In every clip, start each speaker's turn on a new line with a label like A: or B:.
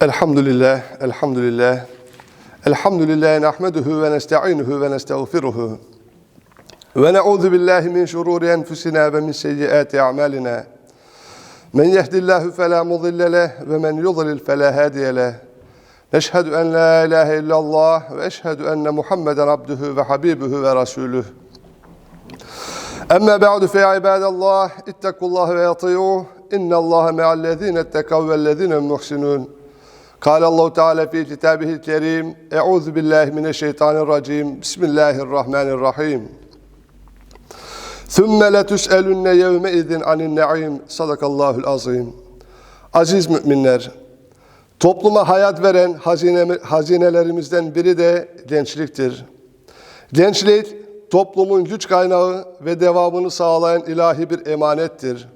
A: Elhamdülillah, elhamdülillah. Elhamdülillah nahmeduhu ve nesta'inuhu ve nestağfiruhu. Ve na'udhu billahi min şururi enfusina ve min seyyiati a'malina. Men yehdillahu fela mudille leh ve men yudlil fela hadiye leh. Neşhedü en la ilahe illallah ve eşhedü enne Muhammeden abdühü ve habibuhu ve rasulüh. Emme ba'du fe ibadallah, ittekullahi ve yati'uh. İnnallâhe me'allezîne ettekav vellezîne muhsinûn. قال الله تعالى في كتابه الكريم أعوذ بالله من الشيطان الرجيم بسم الله الرحمن الرحيم ثم لتسألن يومئذ عن النعيم صدق الله العظيم Aziz müminler, topluma hayat veren hazine, hazinelerimizden biri de gençliktir. Gençlik, toplumun güç kaynağı ve devamını sağlayan ilahi bir emanettir.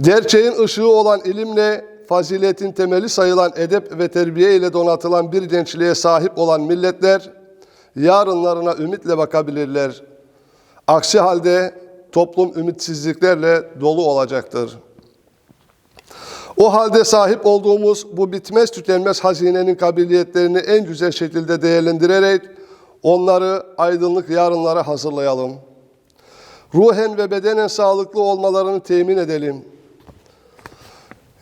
A: Gerçeğin ışığı olan ilimle, faziletin temeli sayılan edep ve terbiye ile donatılan bir gençliğe sahip olan milletler, yarınlarına ümitle bakabilirler. Aksi halde toplum ümitsizliklerle dolu olacaktır. O halde sahip olduğumuz bu bitmez tükenmez hazinenin kabiliyetlerini en güzel şekilde değerlendirerek onları aydınlık yarınlara hazırlayalım. Ruhen ve bedenen sağlıklı olmalarını temin edelim.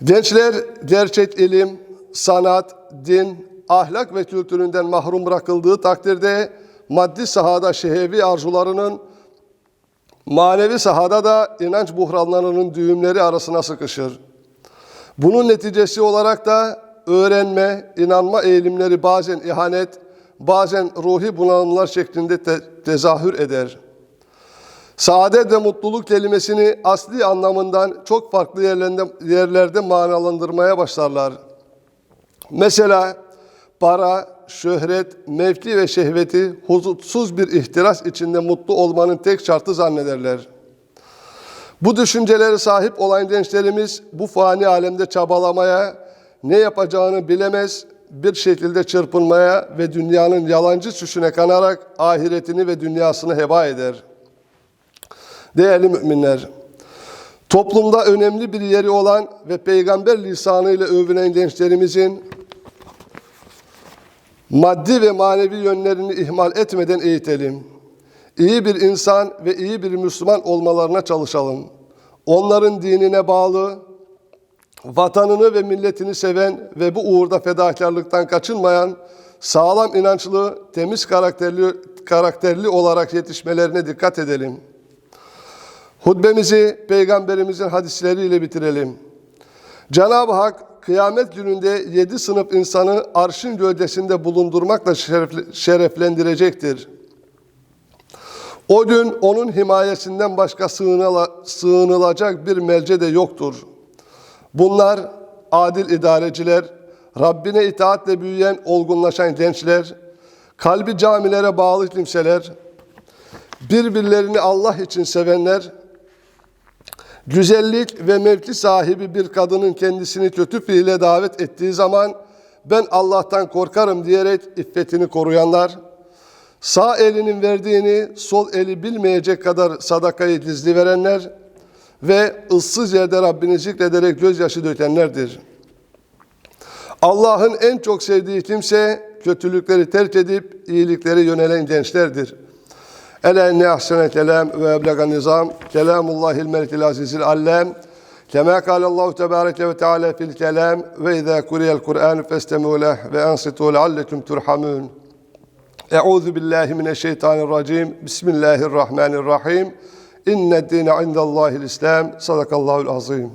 A: Gençler gerçek ilim, sanat, din, ahlak ve kültüründen mahrum bırakıldığı takdirde maddi sahada şehevi arzularının, manevi sahada da inanç buhranlarının düğümleri arasına sıkışır. Bunun neticesi olarak da öğrenme, inanma eğilimleri bazen ihanet, bazen ruhi bunalımlar şeklinde te tezahür eder. Saadet ve mutluluk kelimesini asli anlamından çok farklı yerlerde, yerlerde manalandırmaya başlarlar. Mesela para, şöhret, mevki ve şehveti huzursuz bir ihtiras içinde mutlu olmanın tek şartı zannederler. Bu düşünceleri sahip olan gençlerimiz bu fani alemde çabalamaya, ne yapacağını bilemez, bir şekilde çırpınmaya ve dünyanın yalancı süsüne kanarak ahiretini ve dünyasını heba eder. Değerli müminler, toplumda önemli bir yeri olan ve peygamber lisanıyla övünen gençlerimizin maddi ve manevi yönlerini ihmal etmeden eğitelim. İyi bir insan ve iyi bir Müslüman olmalarına çalışalım. Onların dinine bağlı, vatanını ve milletini seven ve bu uğurda fedakarlıktan kaçınmayan, sağlam inançlı, temiz karakterli, karakterli olarak yetişmelerine dikkat edelim. Hutbemizi Peygamberimizin hadisleriyle bitirelim. Cenab-ı Hak kıyamet gününde yedi sınıf insanı arşın gövdesinde bulundurmakla şereflendirecektir. O gün onun himayesinden başka sığınıla, sığınılacak bir melce de yoktur. Bunlar adil idareciler, Rabbine itaatle büyüyen, olgunlaşan gençler, kalbi camilere bağlı kimseler, birbirlerini Allah için sevenler, güzellik ve mevki sahibi bir kadının kendisini kötü fiile davet ettiği zaman ben Allah'tan korkarım diyerek iffetini koruyanlar, sağ elinin verdiğini sol eli bilmeyecek kadar sadakayı gizli verenler ve ıssız yerde Rabbini zikrederek gözyaşı dökenlerdir. Allah'ın en çok sevdiği kimse kötülükleri terk edip iyilikleri yönelen gençlerdir. Ela enne ahsene kelam ve eblegan nizam kelamullahil melikil azizil allem كما قال الله تبارك وتعالى في الكلام وإذا قرئ القرآن فاستمعوا له وأنصتوا لعلكم ترحمون أعوذ بالله من الشيطان الرجيم بسم الله الرحمن الرحيم إن الدين عند الله الإسلام صدق الله العظيم